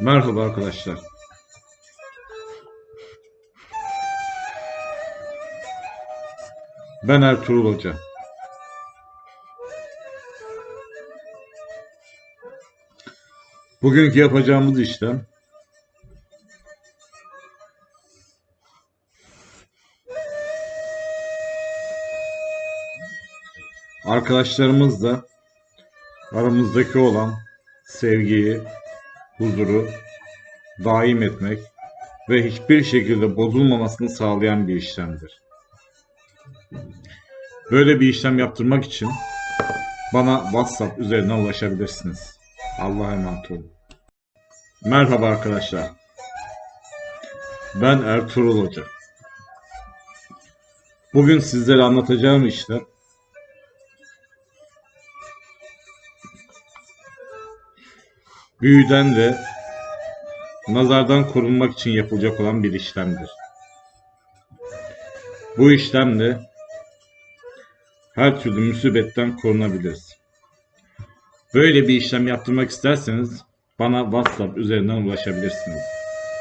Merhaba arkadaşlar. Ben Ertuğrul Hoca. Bugünkü yapacağımız işlem arkadaşlarımızla aramızdaki olan sevgiyi, huzuru daim etmek ve hiçbir şekilde bozulmamasını sağlayan bir işlemdir. Böyle bir işlem yaptırmak için bana WhatsApp üzerinden ulaşabilirsiniz. Allah'a emanet olun. Merhaba arkadaşlar. Ben Ertuğrul Hoca. Bugün sizlere anlatacağım işlem büyüden ve nazardan korunmak için yapılacak olan bir işlemdir. Bu işlemle her türlü musibetten korunabiliriz. Böyle bir işlem yaptırmak isterseniz bana WhatsApp üzerinden ulaşabilirsiniz.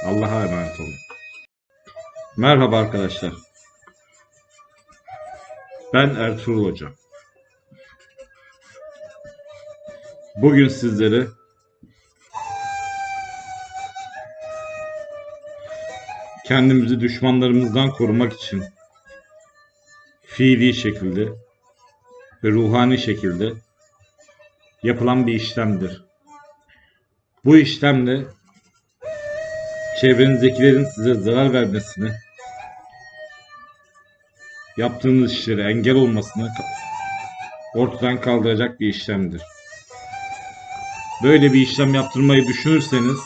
Allah'a emanet olun. Merhaba arkadaşlar. Ben Ertuğrul Hoca. Bugün sizlere kendimizi düşmanlarımızdan korumak için fiili şekilde ve ruhani şekilde yapılan bir işlemdir. Bu işlemle çevrenizdekilerin size zarar vermesini, yaptığınız işlere engel olmasını ortadan kaldıracak bir işlemdir. Böyle bir işlem yaptırmayı düşünürseniz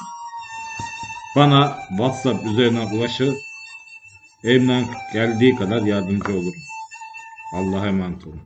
bana WhatsApp üzerinden ulaşır. Elimden geldiği kadar yardımcı olurum. Allah'a emanet olun.